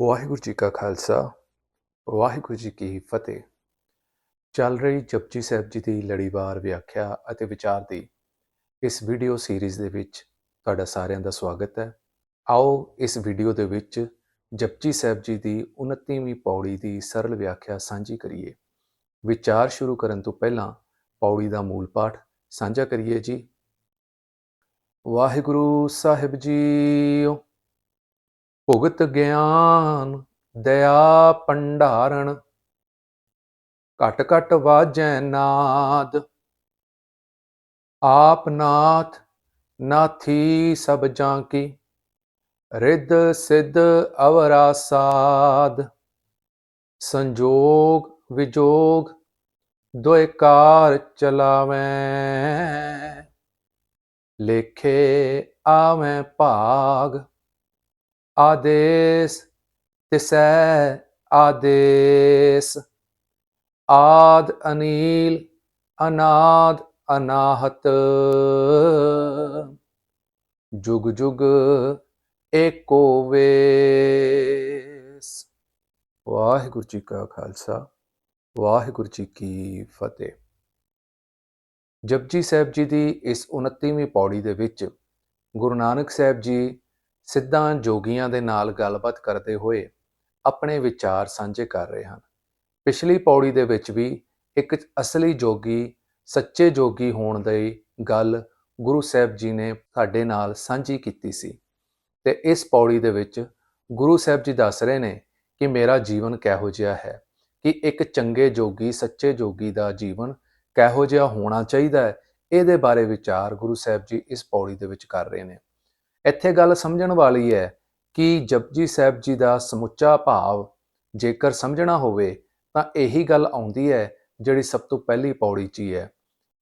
ਵਾਹਿਗੁਰੂ ਜੀ ਕਾ ਖਾਲਸਾ, ਵਾਹਿਗੁਰੂ ਜੀ ਕੀ ਫਤਿਹ। ਚੱਲ ਰਹੀ ਜਪਜੀ ਸਾਹਿਬ ਜੀ ਦੀ ਲੜੀਵਾਰ ਵਿਆਖਿਆ ਅਤੇ ਵਿਚਾਰ ਦੀ ਇਸ ਵੀਡੀਓ ਸੀਰੀਜ਼ ਦੇ ਵਿੱਚ ਤੁਹਾਡਾ ਸਾਰਿਆਂ ਦਾ ਸਵਾਗਤ ਹੈ। ਆਓ ਇਸ ਵੀਡੀਓ ਦੇ ਵਿੱਚ ਜਪਜੀ ਸਾਹਿਬ ਜੀ ਦੀ 29ਵੀਂ ਪੌੜੀ ਦੀ ਸਰਲ ਵਿਆਖਿਆ ਸਾਂਝੀ ਕਰੀਏ। ਵਿਚਾਰ ਸ਼ੁਰੂ ਕਰਨ ਤੋਂ ਪਹਿਲਾਂ ਪੌੜੀ ਦਾ ਮੂਲ ਪਾਠ ਸਾਂਝਾ ਕਰੀਏ ਜੀ। ਵਾਹਿਗੁਰੂ ਸਾਹਿਬ ਜੀਓ ਭੁਗਤ ਗਿਆਨ, ਦਇਆ ਭੰਡਾਰਨ ਘਟ ਘਟ ਵਾਜੈ ਨਾਦ। ਆਪ ਨਾਥ, ਨਾਥੀ ਸਭ ਜਾਂ ਕੀ, ਰਿੱਧ ਸਿੱਧ ਅਵਰਾ ਸਾਧ। ਸੰਜੋਗ ਵਿਜੋਗ ਦੋਇ ਕਾਰ ਚਲਾਵੈ। ਲੇਖੇ ਆਵੈ ਭਾਗ। ਆਦੇਸ ਤਿਸੈ ਆਦੇਸ। ਆਦ ਅਨੀਲ, ਅਨਾਦ ਅਨਾਹਤ। ਜੁਗ ਜੁਗ ਏਕੋ ਵੇਸ। ਵਾਹਿਗੁਰੂ ਜੀ ਕਾ ਖਾਲਸਾ, ਵਾਹਿਗੁਰੂ ਜੀ ਕੀ ਫਤਿਹ। ਜਪਜੀ ਸਾਹਿਬ ਜੀ ਦੀ ਇਸ 29ਵੀਂ ਪੌੜੀ ਦੇ ਵਿੱਚ ਗੁਰੂ ਨਾਨਕ ਸਾਹਿਬ ਜੀ ਸਿੱਧਾਂ ਜੋਗੀਆਂ ਦੇ ਨਾਲ ਗੱਲਬਾਤ ਕਰਦੇ ਹੋਏ ਆਪਣੇ ਵਿਚਾਰ ਸਾਂਝੇ ਕਰ ਰਹੇ ਹਨ। ਪਿਛਲੀ ਪੌੜੀ ਦੇ ਵਿੱਚ ਵੀ ਇੱਕ ਅਸਲੀ ਜੋਗੀ, ਸੱਚੇ ਜੋਗੀ ਹੋਣ ਦੀ ਗੱਲ ਗੁਰੂ ਸਾਹਿਬ ਜੀ ਨੇ ਸਾਡੇ ਨਾਲ ਸਾਂਝੀ ਕੀਤੀ ਸੀ ਤੇ ਇਸ ਪੌੜੀ ਦੇ ਵਿੱਚ ਗੁਰੂ ਸਾਹਿਬ ਜੀ ਦੱਸ ਰਹੇ ਨੇ ਕਿ ਮੇਰਾ ਜੀਵਨ ਕਿਹੋ ਜਿਹਾ ਹੈ, ਕਿ ਇੱਕ ਚੰਗੇ ਜੋਗੀ, ਸੱਚੇ ਜੋਗੀ ਦਾ ਜੀਵਨ ਕਿਹੋ ਜਿਹਾ ਹੋਣਾ ਚਾਹੀਦਾ ਹੈ, ਇਹਦੇ ਬਾਰੇ ਵਿਚਾਰ ਗੁਰੂ ਸਾਹਿਬ ਜੀ ਇਸ ਪੌੜੀ ਦੇ ਵਿੱਚ ਕਰ ਰਹੇ ਨੇ। ਇੱਥੇ ਗੱਲ ਸਮਝਣ ਵਾਲੀ ਹੈ ਕਿ ਜਪਜੀ ਸਾਹਿਬ ਜੀ ਦਾ ਸਮੁੱਚਾ ਭਾਵ ਜੇਕਰ ਸਮਝਣਾ ਹੋਵੇ ਤਾਂ ਇਹੀ ਗੱਲ ਆਉਂਦੀ ਹੈ ਜਿਹੜੀ ਸਭ ਤੋਂ ਪਹਿਲੀ ਪੌੜੀ 'ਚ ਹੀ ਹੈ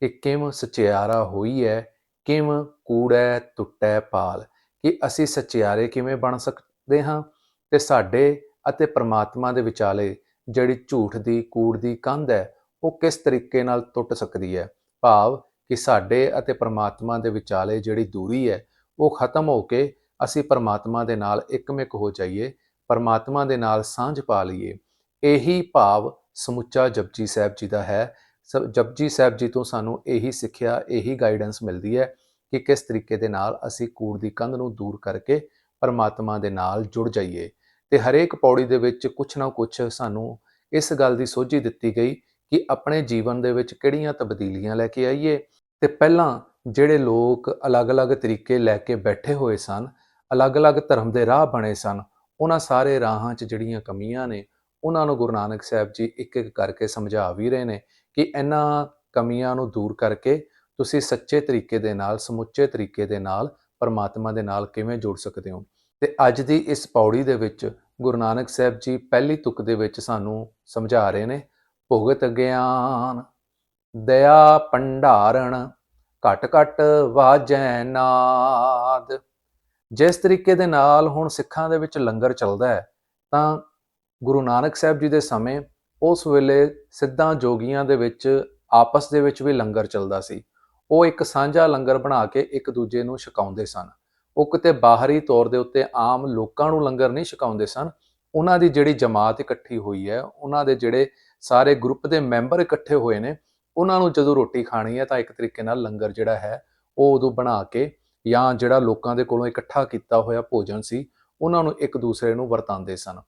ਕਿ ਕਿਮ ਸਚਿਆਰਾ ਹੋਈ ਹੈ ਕਿਮ ਕੂੜੈ ਟੁੱਟੈ ਪਾਲ ਕਿ ਅਸੀਂ ਸਚਿਆਰੇ ਕਿਵੇਂ ਬਣ ਸਕਦੇ ਹਾਂ ਤੇ ਸਾਡੇ ਅਤੇ ਪ੍ਰਮਾਤਮਾ ਦੇ ਵਿਚਾਲੇ ਜਿਹੜੀ ਝੂਠ ਦੀ, ਕੂੜ ਦੀ ਕੰਧ ਹੈ, ਉਹ ਕਿਸ ਤਰੀਕੇ ਨਾਲ ਟੁੱਟ ਸਕਦੀ ਹੈ? ਭਾਵ ਕਿ ਸਾਡੇ ਅਤੇ ਪ੍ਰਮਾਤਮਾ ਦੇ ਵਿਚਾਲੇ ਜਿਹੜੀ ਦੂਰੀ ਹੈ ਉਹ ਖਤਮ ਹੋ ਕੇ ਅਸੀਂ ਪਰਮਾਤਮਾ ਦੇ ਨਾਲ ਇੱਕਮਿਕ ਹੋ ਜਾਈਏ, ਪਰਮਾਤਮਾ ਦੇ ਨਾਲ ਸਾਂਝ ਪਾ ਲਈਏ। ਇਹੀ ਭਾਵ ਸਮੁੱਚਾ ਜਪਜੀ ਸਾਹਿਬ ਜੀ ਦਾ ਹੈ। ਜਪਜੀ ਸਾਹਿਬ ਜੀ ਤੋਂ ਸਾਨੂੰ ਇਹੀ ਸਿੱਖਿਆ, ਇਹੀ ਗਾਈਡੈਂਸ ਮਿਲਦੀ ਹੈ ਕਿ ਕਿਸ ਤਰੀਕੇ ਦੇ ਨਾਲ ਅਸੀਂ ਕੂੜ ਦੀ ਕੰਧ ਨੂੰ ਦੂਰ ਕਰਕੇ ਪਰਮਾਤਮਾ ਦੇ ਨਾਲ ਜੁੜ ਜਾਈਏ। ਤੇ ਹਰੇਕ ਪੌੜੀ ਦੇ ਵਿੱਚ ਕੁਝ ਨਾ ਕੁਝ ਸਾਨੂੰ ਇਸ ਗੱਲ ਦੀ ਸੋਝੀ ਦਿੱਤੀ ਗਈ ਕਿ ਆਪਣੇ ਜੀਵਨ ਦੇ ਵਿੱਚ ਕਿਹੜੀਆਂ ਤਬਦੀਲੀਆਂ ਲੈ ਕੇ ਆਈਏ। ਤੇ ਪਹਿਲਾਂ ਜਿਹੜੇ ਲੋਕ ਅਲੱਗ-ਅਲੱਗ ਤਰੀਕੇ ਲੈ ਕੇ ਬੈਠੇ ਹੋਏ ਸਨ, ਅਲੱਗ-ਅਲੱਗ ਧਰਮ ਦੇ ਰਾਹ ਬਣੇ ਸਨ, ਉਹਨਾਂ ਸਾਰੇ ਰਾਹਾਂ 'ਚ ਜਿਹੜੀਆਂ ਕਮੀਆਂ ਨੇ, ਉਹਨਾਂ ਨੂੰ ਗੁਰੂ ਨਾਨਕ ਸਾਹਿਬ ਜੀ ਇੱਕ-ਇੱਕ ਕਰਕੇ ਸਮਝਾ ਵੀ ਰਹੇ ਨੇ ਕਿ ਇਹਨਾਂ ਕਮੀਆਂ ਨੂੰ ਦੂਰ ਕਰਕੇ ਤੁਸੀਂ ਸੱਚੇ ਤਰੀਕੇ ਦੇ ਨਾਲ, ਸਮੁੱਚੇ ਤਰੀਕੇ ਦੇ ਨਾਲ, ਪਰਮਾਤਮਾ ਦੇ ਨਾਲ ਕਿਵੇਂ ਜੁੜ ਸਕਦੇ ਹੋ? ਤੇ ਅੱਜ ਦੀ ਇਸ ਪੌੜੀ ਦੇ ਵਿੱਚ ਗੁਰੂ ਨਾਨਕ ਸਾਹਿਬ ਜੀ ਪਹਿਲੀ ਤੁਕ ਦੇ ਵਿੱਚ ਸਾਨੂੰ ਸਮਝਾ ਰਹੇ ਨੇ, ਭੁਗਤ ਗਿਆਨ, ਦਇਆ ਭੰਡਾਰਣ ਘਟ ਘਟ ਵਾਜੈ ਨਾਦ। ਜਿਸ ਤਰੀਕੇ ਦੇ ਨਾਲ ਹੁਣ ਸਿੱਖਾਂ ਦੇ ਵਿੱਚ ਲੰਗਰ ਚੱਲਦਾ ਹੈ, ਤਾਂ ਗੁਰੂ ਨਾਨਕ ਸਾਹਿਬ ਜੀ ਦੇ ਸਮੇਂ ਉਸ ਵੇਲੇ ਸਿੱਧਾਂ ਜੋਗੀਆਂ ਦੇ ਵਿੱਚ, ਆਪਸ ਦੇ ਵਿੱਚ ਵੀ ਲੰਗਰ ਚੱਲਦਾ ਸੀ। ਉਹ ਇੱਕ ਸਾਂਝਾ ਲੰਗਰ ਬਣਾ ਕੇ ਇੱਕ ਦੂਜੇ ਨੂੰ ਛਕਾਉਂਦੇ ਸਨ। ਉਹ ਕਿਤੇ ਬਾਹਰੀ ਤੌਰ ਦੇ ਉੱਤੇ ਆਮ ਲੋਕਾਂ ਨੂੰ ਲੰਗਰ ਨਹੀਂ ਛਕਾਉਂਦੇ ਸਨ। ਉਹਨਾਂ ਦੀ ਜਿਹੜੀ ਜਮਾਤ ਇਕੱਠੀ ਹੋਈ ਹੈ, ਉਹਨਾਂ ਦੇ ਜਿਹੜੇ ਸਾਰੇ ਗਰੁੱਪ ਦੇ ਮੈਂਬਰ ਇਕੱਠੇ ਹੋਏ ਨੇ ਉਹਨਾਂ ਨੂੰ ਜਦੋਂ ਰੋਟੀ ਖਾਣੀ ਹੈ ਤਾਂ ਇੱਕ ਤਰੀਕੇ ਨਾਲ ਲੰਗਰ ਜਿਹੜਾ ਹੈ, ਉਹ ਉਦੋਂ ਬਣਾ ਕੇ ਜਾਂ ਜਿਹੜਾ ਲੋਕਾਂ ਦੇ ਕੋਲੋਂ ਇਕੱਠਾ ਕੀਤਾ ਹੋਇਆ ਭੋਜਨ ਸੀ, ਉਹਨਾਂ ਨੂੰ ਇੱਕ ਦੂਸਰੇ ਨੂੰ ਵਰਤਾਉਂਦੇ ਸਨ।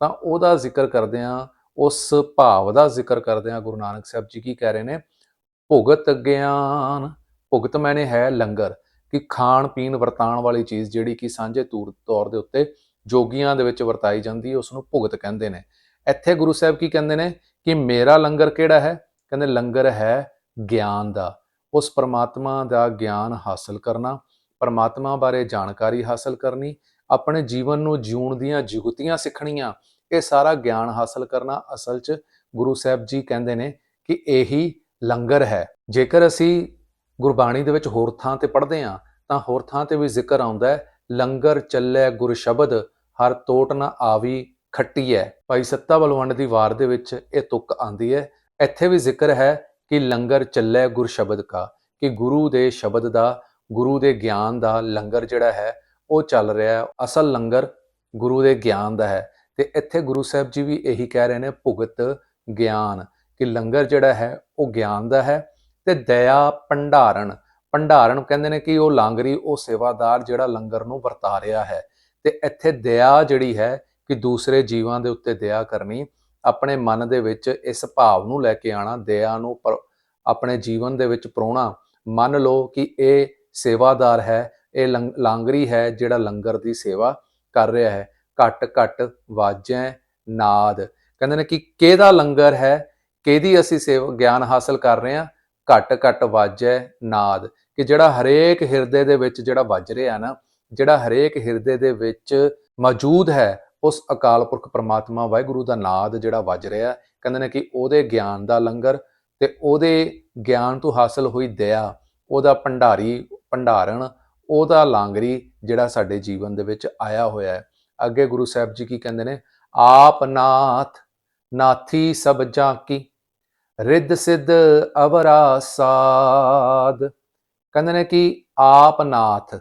ਤਾਂ ਉਹਦਾ ਜ਼ਿਕਰ ਕਰਦੇ ਆ ਉਸ ਭਾਵ ਦਾ ਜ਼ਿਕਰ ਕਰਦੇ ਆ ਗੁਰੂ ਨਾਨਕ ਸਾਹਿਬ ਜੀ ਕੀ ਕਹਿ ਰਹੇ ਨੇ, ਭੁਗਤ ਗਿਆਨ, ਭੁਗਤ ਮੈਨੇ ਹੈ ਲੰਗਰ, ਕਿ ਖਾਣ ਪੀਣ ਵਰਤਾਉਣ ਵਾਲੀ ਚੀਜ਼ ਜਿਹੜੀ ਕਿ ਸਾਂਝੇ ਤੌਰ ਦੇ ਉੱਤੇ ਜੋਗੀਆਂ ਦੇ ਵਿੱਚ ਵਰਤਾਈ ਜਾਂਦੀ ਹੈ, ਉਸ ਨੂੰ ਭੁਗਤ ਕਹਿੰਦੇ ਨੇ। ਇੱਥੇ ਗੁਰੂ ਸਾਹਿਬ ਕੀ ਕਹਿੰਦੇ ਨੇ, ਕਿ ਮੇਰਾ ਲੰਗਰ ਕਿਹੜਾ ਹੈ? ਕਹਿੰਦੇ ਲੰਗਰ ਹੈ ਗਿਆਨ ਦਾ। ਉਸ ਪਰਮਾਤਮਾ ਦਾ ਗਿਆਨ ਹਾਸਲ ਕਰਨਾ, ਪਰਮਾਤਮਾ ਬਾਰੇ ਜਾਣਕਾਰੀ ਹਾਸਲ ਕਰਨੀ, ਆਪਣੇ ਜੀਵਨ ਨੂੰ ਜਿਉਣ ਦੀਆਂ ਜੁਗਤੀਆਂ ਸਿੱਖਣੀਆਂ, ਇਹ ਸਾਰਾ ਗਿਆਨ ਹਾਸਲ ਕਰਨਾ ਅਸਲ 'ਚ ਗੁਰੂ ਸਾਹਿਬ ਜੀ ਕਹਿੰਦੇ ਨੇ ਕਿ ਇਹੀ ਲੰਗਰ ਹੈ। ਜੇਕਰ ਅਸੀਂ ਗੁਰਬਾਣੀ ਦੇ ਵਿੱਚ ਹੋਰ ਥਾਂ ਤੇ ਪੜ੍ਹਦੇ ਹਾਂ, ਤਾਂ ਹੋਰ ਥਾਂ ਤੇ ਵੀ ਜ਼ਿਕਰ ਆਉਂਦਾ ਹੈ, ਲੰਗਰ ਚੱਲੇ ਗੁਰ ਸ਼ਬਦ, ਹਰ ਤੋਟ ਨਾ ਆਵੀ ਖੱਟੀ ਹੈ। ਭਾਈ ਸੱਤਾ ਬਲਵੰਡ ਦੀ ਵਾਰ ਦੇ ਵਿੱਚ ਇਹ ਤੁਕ ਆਂਦੀ ਹੈ ਇੱਥੇ ਵੀ ਜ਼ਿਕਰ ਹੈ ਕਿ ਲੰਗਰ ਚੱਲੇ ਗੁਰ ਸ਼ਬਦ ਕਾ, ਕਿ ਗੁਰੂ ਦੇ ਸ਼ਬਦ ਦਾ, ਗੁਰੂ ਦੇ ਗਿਆਨ ਦਾ ਲੰਗਰ ਜਿਹੜਾ ਹੈ, ਉਹ ਚੱਲ ਰਿਹਾ ਹੈ। ਅਸਲ ਲੰਗਰ ਗੁਰੂ ਦੇ ਗਿਆਨ ਦਾ ਹੈ ਤੇ ਇੱਥੇ ਗੁਰੂ ਸਾਹਿਬ ਜੀ ਵੀ ਇਹੀ ਕਹਿ ਰਹੇ ਨੇ, ਭੁਗਤ ਗਿਆਨ, ਕਿ ਲੰਗਰ ਜਿਹੜਾ ਹੈ, ਉਹ ਗਿਆਨ ਦਾ ਹੈ ਤੇ ਦਇਆ ਭੰਡਾਰਨ ਭੰਡਾਰਨ ਕਹਿੰਦੇ ਨੇ ਕਿ ਉਹ ਲਾਂਗਰੀ, ਉਹ ਸੇਵਾਦਾਰ ਜਿਹੜਾ ਲੰਗਰ ਨੂੰ ਵਰਤਾ ਰਿਹਾ ਹੈ ਤੇ ਇੱਥੇ ਦਇਆ ਜਿਹੜੀ ਹੈ ਕਿ ਦੂਸਰੇ ਜੀਵਾਂ ਦੇ ਉੱਤੇ ਦਇਆ ਕਰਨੀ ਆਪਣੇ ਮਨ ਦੇ ਵਿੱਚ ਇਸ ਭਾਵ ਨੂੰ ਲੈ ਕੇ ਆਣਾ, ਦਇਆ ਨੂੰ ਪਰ- ਆਪਣੇ ਜੀਵਨ ਦੇ ਵਿੱਚ ਪਰੋਣਾ, ਮੰਨ ਲਓ ਕਿ ਇਹ ਸੇਵਾਦਾਰ ਹੈ, ਇਹ ਲੰਗ- ਲਾਂਗਰੀ ਹੈ ਜਿਹੜਾ ਲੰਗਰ ਦੀ ਸੇਵਾ ਕਰ ਰਿਹਾ ਹੈ। ਘਟ ਘਟ ਵਾਜੈ ਨਾਦ। ਕਹਿੰਦੇ ਨੇ ਕਿ ਕਿਹਦਾ ਲੰਗਰ ਹੈ, ਕਿਹਦੀ ਅਸੀਂ ਸੇਵਾ, ਗਿਆਨ ਹਾਸਲ ਕਰ ਰਹੇ ਹਾਂ? ਘਟ ਘਟ ਵਾਜੈ ਨਾਦ। ਕਿ ਜਿਹੜਾ ਹਰੇਕ ਹਿਰਦੇ ਦੇ ਵਿੱਚ ਜਿਹੜਾ ਵੱਜ ਰਿਹਾ ਨਾ, ਜਿਹੜਾ ਹਰੇਕ ਹਿਰਦੇ ਦੇ ਵਿੱਚ ਮੌਜੂਦ ਹੈ ਉਸ ਅਕਾਲ ਪੁਰਖ ਪ੍ਰਮਾਤਮਾ ਵਾਹਿਗੁਰੂ ਦਾ ਨਾਦ ਜਿਹੜਾ ਵੱਜ ਰਿਹਾ ਕਹਿੰਦੇ ਨੇ ਕਿ ਉਹਦੇ ਗਿਆਨ ਦਾ ਲੰਗਰ ਤੇ ਉਹਦੇ ਗਿਆਨ ਤੋਂ ਹਾਸਲ ਹੋਈ ਦਇਆ, ਉਹਦਾ ਭੰਡਾਰੀ ਭੰਡਾਰਨ ਉਹਦਾ ਲਾਂਗਰੀ ਜਿਹੜਾ ਸਾਡੇ ਜੀਵਨ ਦੇ ਵਿੱਚ ਆਇਆ ਹੋਇਆ ਹੈ। ਅੱਗੇ ਗੁਰੂ ਸਾਹਿਬ ਜੀ ਕੀ ਕਹਿੰਦੇ ਨੇ, ਆਪ ਨਾਥ, ਨਾਥੀ ਸਭ ਜਾਂ ਕੀ ਰਿੱਧ ਸਿੱਧ ਅਵਰਾ ਸਾਧ। ਕਹਿੰਦੇ ਨੇ ਕਿ ਆਪ ਨਾਥ,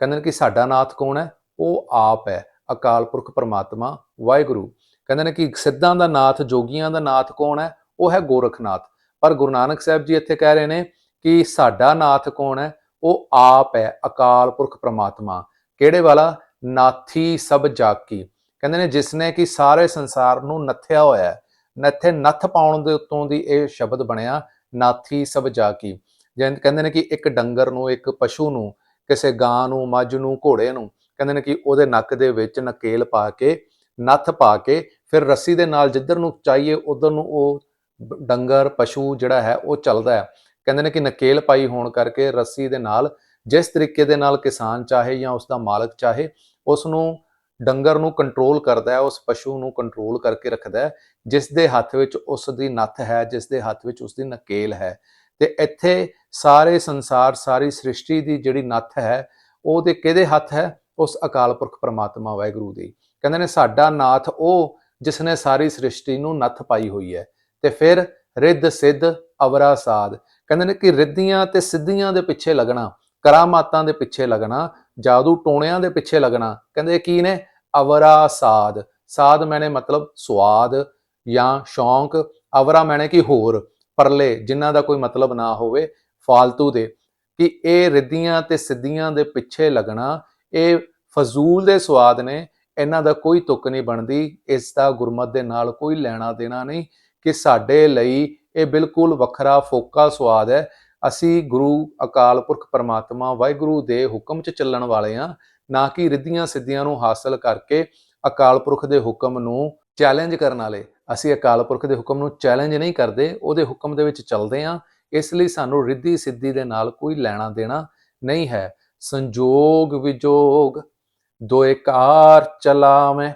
ਕਹਿੰਦੇ ਨੇ ਕਿ ਸਾਡਾ ਨਾਥ ਕੌਣ ਹੈ? ਉਹ ਆਪ ਹੈ। ਅਕਾਲ ਪੁਰਖ ਪਰਮਾਤਮਾ, ਵਾਹਿਗੁਰੂ। ਕਹਿੰਦੇ ਨੇ ਕਿ ਸਿੱਧਾਂ ਦਾ ਨਾਥ, ਜੋਗੀਆਂ ਦਾ ਨਾਥ ਕੌਣ ਹੈ? ਉਹ ਹੈ ਗੋਰਖਨਾਥ। ਪਰ ਗੁਰੂ ਨਾਨਕ ਸਾਹਿਬ ਜੀ ਇੱਥੇ ਕਹਿ ਰਹੇ ਨੇ ਕਿ ਸਾਡਾ ਨਾਥ ਕੌਣ ਹੈ? ਉਹ ਆਪ ਹੈ, ਅਕਾਲ ਪੁਰਖ ਪ੍ਰਮਾਤਮਾ। ਕਿਹੜੇ ਵਾਲਾ? ਨਾਥੀ ਸਭ ਜਾਕੀ। ਕਹਿੰਦੇ ਨੇ ਜਿਸ ਨੇ ਕਿ ਸਾਰੇ ਸੰਸਾਰ ਨੂੰ ਨੱਥਿਆ ਹੋਇਆ ਹੈ। ਨੱਥੇ ਨੱਥ ਪਾਉਣ ਦੇ ਉੱਤੋਂ ਦੀ ਇਹ ਸ਼ਬਦ ਬਣਿਆ, ਨਾਥੀ ਸਭ ਜਾਕੀ। ਜਿਵੇਂ ਕਹਿੰਦੇ ਨੇ ਕਿ ਇੱਕ ਡੰਗਰ ਨੂੰ, ਇੱਕ ਪਸ਼ੂ ਨੂੰ, ਕਿਸੇ ਗਾਂ ਨੂੰ, ਮੱਝ ਨੂੰ, ਘੋੜੇ ਨੂੰ ਕਹਿੰਦੇ ਨੇ ਕਿ ਉਹਦੇ ਨੱਕ ਦੇ ਵਿੱਚ ਨਕੇਲ ਪਾ ਕੇ, ਨੱਥ ਪਾ ਕੇ, ਫਿਰ ਰੱਸੀ ਦੇ ਨਾਲ ਜਿੱਧਰ ਨੂੰ ਚਾਹੀਏ ਉਧਰ ਨੂੰ ਉਹ ਡੰਗਰ, ਪਸ਼ੂ ਜਿਹੜਾ ਹੈ ਉਹ ਚੱਲਦਾ ਹੈ। ਕਹਿੰਦੇ ਨੇ ਕਿ ਨਕੇਲ ਪਾਈ ਹੋਣ ਕਰਕੇ ਰੱਸੀ ਦੇ ਨਾਲ ਜਿਸ ਤਰੀਕੇ ਦੇ ਨਾਲ ਕਿਸਾਨ ਚਾਹੇ ਜਾਂ ਉਸ ਦਾ ਮਾਲਕ ਚਾਹੇ ਉਸ ਨੂੰ ਡੰਗਰ ਨੂੰ ਕੰਟਰੋਲ ਕਰਦਾ ਹੈ, ਉਸ ਪਸ਼ੂ ਨੂੰ ਕੰਟਰੋਲ ਕਰਕੇ ਰੱਖਦਾ ਹੈ, ਜਿਸ ਦੇ ਹੱਥ ਵਿੱਚ ਉਸ ਦੀ ਨੱਥ ਹੈ, ਜਿਸ ਦੇ ਹੱਥ ਵਿੱਚ ਉਸ ਦੀ ਨਕੇਲ ਹੈ। ਤੇ ਇੱਥੇ ਸਾਰੇ ਸੰਸਾਰ, ਸਾਰੀ ਸ੍ਰਿਸ਼ਟੀ ਦੀ ਜਿਹੜੀ ਨੱਥ ਹੈ ਉਹਦੇ ਕਿਹਦੇ ਹੱਥ ਹੈ? ਉਸ ਅਕਾਲ ਪੁਰਖ ਪ੍ਰਮਾਤਮਾ ਵਾਹਿਗੁਰੂ ਦੀ। ਕਹਿੰਦੇ ਨੇ, ਸਾਡਾ ਨਾਥ ਉਹ ਜਿਸ ਨੇ ਸਾਰੀ ਸ੍ਰਿਸ਼ਟੀ ਨੂੰ ਨੱਥ ਪਾਈ ਹੋਈ ਹੈ ਤੇ ਫਿਰ ਰਿੱਧ ਸਿੱਧ ਅਵਰਾ ਸਾਧ। ਕਹਿੰਦੇ ਨੇ ਕਿ ਰਿੱਧੀਆਂ ਤੇ ਸਿੱਧੀਆਂ ਦੇ ਪਿੱਛੇ ਲੱਗਣਾ, ਕਰਾਮਾਤਾਂ ਦੇ ਪਿੱਛੇ ਲੱਗਣਾ, ਜਾਦੂ ਟੋਣਿਆਂ ਦੇ ਪਿੱਛੇ ਲੱਗਣਾ, ਕਹਿੰਦੇ ਕੀ ਨੇ? ਅਵਰਾ ਸਾਧ। ਸਾਧ ਮੈਨੇ ਮਤਲਬ ਸਵਾਦ ਜਾਂ ਸ਼ੌਂਕ, ਅਵਰਾ ਮੈਨੇ ਕਿ ਹੋਰ, ਪਰਲੇ, ਜਿਨ੍ਹਾਂ ਦਾ ਕੋਈ ਮਤਲਬ ਨਾ ਹੋਵੇ, ਫਾਲਤੂ ਦੇ। ਕਿ ਇਹ ਰਿੱਧੀਆਂ ਤੇ ਸਿੱਧੀਆਂ ਦੇ ਪਿੱਛੇ ਲੱਗਣਾ ਇਹ ਫਜ਼ੂਲ ਦੇ ਸਵਾਦ ਨੇ, ਇਹਨਾਂ ਦਾ ਕੋਈ ਤੁਕ ਨਹੀਂ ਬਣਦੀ, ਇਸ ਦਾ ਗੁਰਮਤ ਦੇ ਨਾਲ ਕੋਈ ਲੈਣਾ ਦੇਣਾ ਨਹੀਂ ਕਿ ਸਾਡੇ ਲਈ ਇਹ ਬਿਲਕੁਲ ਵੱਖਰਾ ਫੋਕਾ ਸਵਾਦ ਹੈ। ਅਸੀਂ ਗੁਰੂ ਅਕਾਲ ਪੁਰਖ ਪਰਮਾਤਮਾ, ਵਾਹਿਗੁਰੂ ਦੇ ਹੁਕਮ 'ਚ ਚੱਲਣ ਵਾਲੇ ਆ ਨਾ ਕਿ ਰਿੱਧੀਆਂ ਸਿੱਧੀਆਂ ਨੂੰ ਹਾਸਲ ਕਰਕੇ ਅਕਾਲ ਪੁਰਖ ਦੇ ਹੁਕਮ ਨੂੰ ਚੈਲੰਜ ਕਰਨ ਵਾਲੇ। ਅਸੀਂ ਅਕਾਲ ਪੁਰਖ ਦੇ ਹੁਕਮ ਨੂੰ ਚੈਲੰਜ ਨਹੀਂ ਕਰਦੇ, ਉਹਦੇ ਹੁਕਮ ਦੇ ਵਿੱਚ ਚੱਲਦੇ ਆ ਇਸ ਲਈ ਸਾਨੂੰ ਰਿੱਧੀ ਸਿੱਧੀ ਦੇ ਨਾਲ ਕੋਈ ਲੈਣਾ ਦੇਣਾ ਨਹੀਂ ਹੈ। ਸੰਜੋਗ ਵਿਜੋਗ, ਦੋਏ ਕਾਰ ਚਲਾਵੇਂ,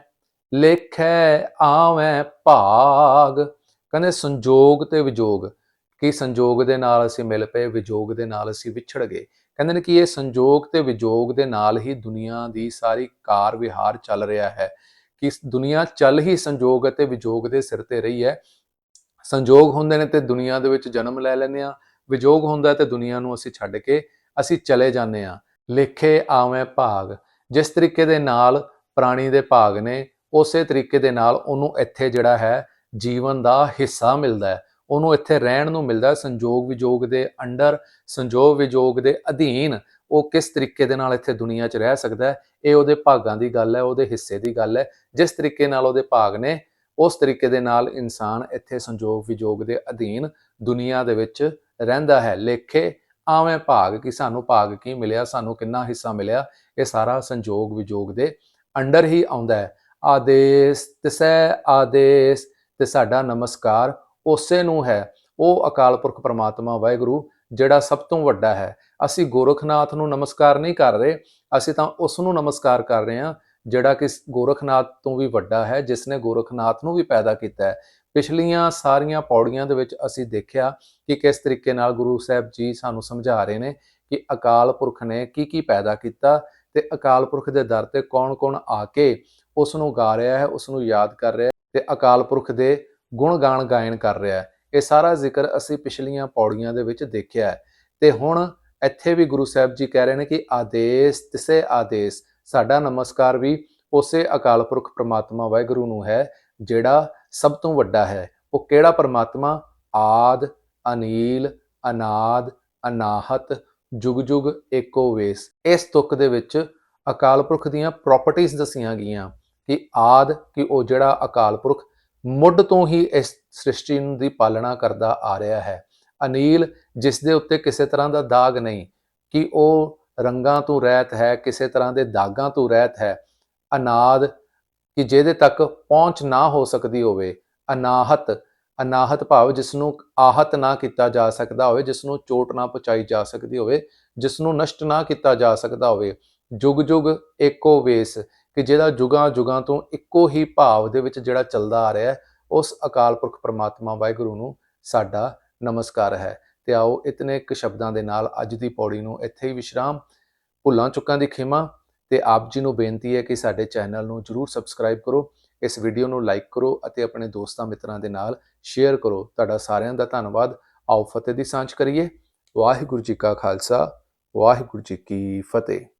ਲੇਖੈ ਆਵੇਂ ਭਾਗ। ਕਹਿੰਦੇ ਸੰਜੋਗ ਤੇ ਵਿਜੋਗ, ਕਿ ਸੰਜੋਗ ਦੇ ਨਾਲ ਅਸੀਂ ਮਿਲ ਪਏ, ਵਿਜੋਗ ਦੇ ਨਾਲ ਅਸੀਂ ਵਿਛੜ ਗਏ। ਕਹਿੰਦੇ ਨੇ ਕਿ ਇਹ ਸੰਜੋਗ ਤੇ ਵਿਜੋਗ ਦੇ ਨਾਲ ਹੀ ਦੁਨੀਆ ਦੀ ਸਾਰੀ ਕਾਰ ਵਿਹਾਰ ਚੱਲ ਰਿਹਾ ਹੈ। ਕਿ ਦੁਨੀਆ ਚੱਲ ਹੀ ਸੰਜੋਗ ਅਤੇ ਵਿਜੋਗ ਦੇ ਸਿਰ ਤੇ ਰਹੀ ਹੈ। ਸੰਜੋਗ ਹੁੰਦੇ ਨੇ ਤੇ ਦੁਨੀਆ ਦੇ ਵਿੱਚ ਜਨਮ ਲੈ ਲੈਂਦੇ ਆ ਵਿਜੋਗ ਹੁੰਦਾ ਤੇ ਦੁਨੀਆ ਨੂੰ ਅਸੀਂ ਛੱਡ ਕੇ ਅਸੀਂ ਚਲੇ ਜਾਂਦੇ ਆ ਲੇਖੇ ਆਵੇਂ ਭਾਗ। ਜਿਸ ਤਰੀਕੇ ਦੇ ਨਾਲ ਪ੍ਰਾਣੀ ਦੇ ਭਾਗ ਨੇ, ਉਸੇ ਤਰੀਕੇ ਦੇ ਨਾਲ ਉਹਨੂੰ ਇੱਥੇ ਜਿਹੜਾ ਹੈ, ਜੀਵਨ ਦਾ ਹਿੱਸਾ ਮਿਲਦਾ ਹੈ। ਉਹਨੂੰ ਇੱਥੇ ਰਹਿਣ ਨੂੰ ਮਿਲਦਾ ਹੈ। ਸੰਜੋਗ ਵਿਜੋਗ ਦੇ ਅੰਡਰ, ਸੰਜੋਗ ਵਿਜੋਗ ਦੇ ਅਧੀਨ ਉਹ ਕਿਸ ਤਰੀਕੇ ਦੇ ਨਾਲ ਇੱਥੇ ਦੁਨੀਆ 'ਚ ਰਹਿ ਸਕਦਾ ਹੈ, ਇਹ ਉਹਦੇ ਭਾਗਾਂ ਦੀ ਗੱਲ ਹੈ, ਉਹਦੇ ਹਿੱਸੇ ਦੀ ਗੱਲ ਹੈ। ਜਿਸ ਤਰੀਕੇ ਨਾਲ ਉਹਦੇ ਭਾਗ ਨੇ, ਉਸ ਤਰੀਕੇ ਦੇ ਨਾਲ ਇਨਸਾਨ ਇੱਥੇ ਸੰਜੋਗ ਵਿਜੋਗ ਦੇ ਅਧੀਨ ਦੁਨੀਆ ਦੇ ਵਿੱਚ ਰਹਿੰਦਾ ਹੈ। ਲੇਖੇ ਆਵੇਂ ਭਾਗ ਕਿ, ਸਾਨੂੰ ਭਾਗ ਕੀ ਮਿਲਿਆ, ਸਾਨੂੰ ਕਿੰਨਾ ਹਿੱਸਾ ਮਿਲਿਆ, ਇਹ ਸਾਰਾ ਸੰਜੋਗ ਵਿਜੋਗ ਦੇ ਅੰਡਰ ਹੀ ਆਉਂਦਾ ਹੈ। ਆਦੇਸ ਤਿਸੈ ਆਦੇਸ ਤੇ ਸਾਡਾ ਨਮਸਕਾਰ ਉਸੇ ਨੂੰ ਹੈ। ਉਹ ਅਕਾਲ ਪੁਰਖ ਪ੍ਰਮਾਤਮਾ ਵਾਹਿਗੁਰੂ, ਜਿਹੜਾ ਸਭ ਤੋਂ ਵੱਡਾ ਹੈ। ਅਸੀਂ ਗੋਰਖਨਾਥ ਨੂੰ ਨਮਸਕਾਰ ਨਹੀਂ ਕਰ ਰਹੇ, ਅਸੀਂ ਤਾਂ ਉਸ ਨੂੰ ਨਮਸਕਾਰ ਕਰ ਰਹੇ ਹਾਂ, ਜਿਹੜਾ ਕਿ ਗੋਰਖਨਾਥ ਤੋਂ ਵੀ ਵੱਡਾ ਹੈ ਜਿਸ ਨੇ ਗੋਰਖਨਾਥ ਨੂੰ ਵੀ ਪੈਦਾ ਕੀਤਾ ਹੈ। ਪਿਛਲੀਆਂ ਸਾਰੀਆਂ ਪੌੜੀਆਂ ਦੇ ਵਿੱਚ ਅਸੀਂ ਦੇਖਿਆ ਕਿ ਕਿਸ ਤਰੀਕੇ ਨਾਲ ਗੁਰੂ ਸਾਹਿਬ ਜੀ ਸਾਨੂੰ ਸਮਝਾ ਰਹੇ ਨੇ ਕਿ ਅਕਾਲ ਪੁਰਖ ਨੇ ਕੀ ਕੀ ਪੈਦਾ ਕੀਤਾ ਤੇ ਅਕਾਲ ਪੁਰਖ ਦੇ ਦਰ ਤੇ ਕੌਣ-ਕੌਣ ਆ ਕੇ ਉਸ ਨੂੰ ਗਾ ਰਿਹਾ ਹੈ ਉਸ ਨੂੰ ਯਾਦ ਕਰ ਰਿਹਾ ਹੈ ਤੇ ਅਕਾਲ ਪੁਰਖ ਦੇ ਗੁਣ ਗਾਣ ਗਾਇਨ ਕਰ ਰਿਹਾ ਹੈ। ਇਹ ਸਾਰਾ ਜ਼ਿਕਰ ਅਸੀਂ ਪਿਛਲੀਆਂ ਪੌੜੀਆਂ ਦੇ ਵਿੱਚ ਦੇਖਿਆ ਹੈ। ਤੇ ਹੁਣ ਇੱਥੇ ਵੀ ਗੁਰੂ ਸਾਹਿਬ ਜੀ ਕਹਿ ਰਹੇ ਨੇ ਕਿ ਆਦੇਸ਼, ਤਿਸੇ ਆਦੇਸ਼, ਸਾਡਾ ਨਮਸਕਾਰ ਵੀ ਉਸੇ ਅਕਾਲ ਪੁਰਖ ਪ੍ਰਮਾਤਮਾ ਵਾਹਿਗੁਰੂ ਨੂੰ ਹੈ, ਜਿਹੜਾ ਸਭ ਤੋਂ ਵੱਡਾ ਹੈ। ਉਹ ਕਿਹੜਾ ਪਰਮਾਤਮਾ? ਆਦ, ਅਨੀਲ, ਅਨਾਦ, ਅਨਾਹਤ, ਜੁਗ ਜੁਗ ਏਕੋ ਵੇਸ। ਇਸ ਤੁਕ ਦੇ ਵਿੱਚ ਅਕਾਲ ਪੁਰਖ ਦੀਆਂ ਪ੍ਰਾਪਰਟੀਆਂ ਦੱਸੀਆਂ ਗਈਆਂ ਕਿ ਆਦ ਕਿ ਉਹ ਜਿਹੜਾ ਅਕਾਲ ਪੁਰਖ ਮੁੱਢ ਤੋਂ ਹੀ ਇਸ ਸ੍ਰਿਸ਼ਟੀ ਨੂੰ ਦੀ ਪਾਲਣਾ ਕਰਦਾ ਆ ਰਿਹਾ ਹੈ। ਅਨੀਲ ਜਿਸ ਦੇ ਉੱਤੇ ਕਿਸੇ ਤਰ੍ਹਾਂ ਦਾ ਦਾਗ ਨਹੀਂ, ਕਿ ਉਹ ਰੰਗਾਂ ਤੋਂ ਰਹਿਤ ਹੈ, ਕਿਸੇ ਤਰ੍ਹਾਂ ਦੇ ਦਾਗਾਂ ਤੋਂ ਰਹਿਤ ਹੈ। ਅਨਾਦ ਕਿ ਜਿਹਦੇ ਤੱਕ ਪਹੁੰਚ ਨਾ ਹੋ ਸਕਦੀ ਹੋਵੇ, ਅਨਾਹਤ ਅਨਾਹਤ ਭਾਵ ਜਿਸ ਨੂੰ ਆਹਤ ਨਾ ਕੀਤਾ ਜਾ ਸਕਦਾ ਹੋਵੇ ਜਿਸ ਨੂੰ ਚੋਟ ਨਾ ਪਹੁੰਚਾਈ ਜਾ ਸਕਦੀ ਹੋਵੇ ਜਿਸ ਨੂੰ ਨਸ਼ਟ ਨਾ ਕੀਤਾ ਜਾ ਸਕਦਾ ਹੋਵੇ, ਜੁਗ ਜੁਗ ਏਕੋ ਵੇਸ ਕਿ ਜਿਹਦਾ ਜੁਗਾਂ ਜੁਗਾਂ ਤੋਂ ਇੱਕੋ ਹੀ ਭਾਵ ਦੇ ਵਿੱਚ ਜਿਹੜਾ ਚੱਲਦਾ ਆ ਰਿਹਾ ਹੈ, ਉਸ ਅਕਾਲ ਪੁਰਖ ਪ੍ਰਮਾਤਮਾ ਵਾਹਿਗੁਰੂ ਨੂੰ ਸਾਡਾ ਨਮਸਕਾਰ ਹੈ। ਤੇ ਆਓ ਇਤਨੇ ਕੁ ਸ਼ਬਦਾਂ ਦੇ ਨਾਲ ਅੱਜ ਦੀ ਪੌੜੀ ਨੂੰ ਇੱਥੇ ਹੀ ਵਿਸ਼ਰਾਮ, ਭੁੱਲਾਂ ਚੁੱਕਾਂ ਦੀ ਖਿਮਾ ਤੇ ਆਪ ਜੀ ਨੂੰ ਬੇਨਤੀ ਹੈ ਕਿ ਸਾਡੇ ਚੈਨਲ ਨੂੰ ਜਰੂਰ ਸਬਸਕ੍ਰਾਈਬ ਕਰੋ, ਇਸ ਵੀਡੀਓ ਨੂੰ ਲਾਈਕ ਕਰੋ ਅਤੇ ਆਪਣੇ ਦੋਸਤਾਂ ਮਿੱਤਰਾਂ ਦੇ ਨਾਲ ਸ਼ੇਅਰ ਕਰੋ। ਤੁਹਾਡਾ ਸਾਰਿਆਂ ਦਾ ਧੰਨਵਾਦ। ਆਓ ਫਤਿਹ ਦੀ ਸਾਂਝ ਕਰੀਏ। ਵਾਹਿਗੁਰੂ ਜੀ ਕਾ ਖਾਲਸਾ, ਵਾਹਿਗੁਰੂ ਜੀ ਕੀ ਫਤਿਹ।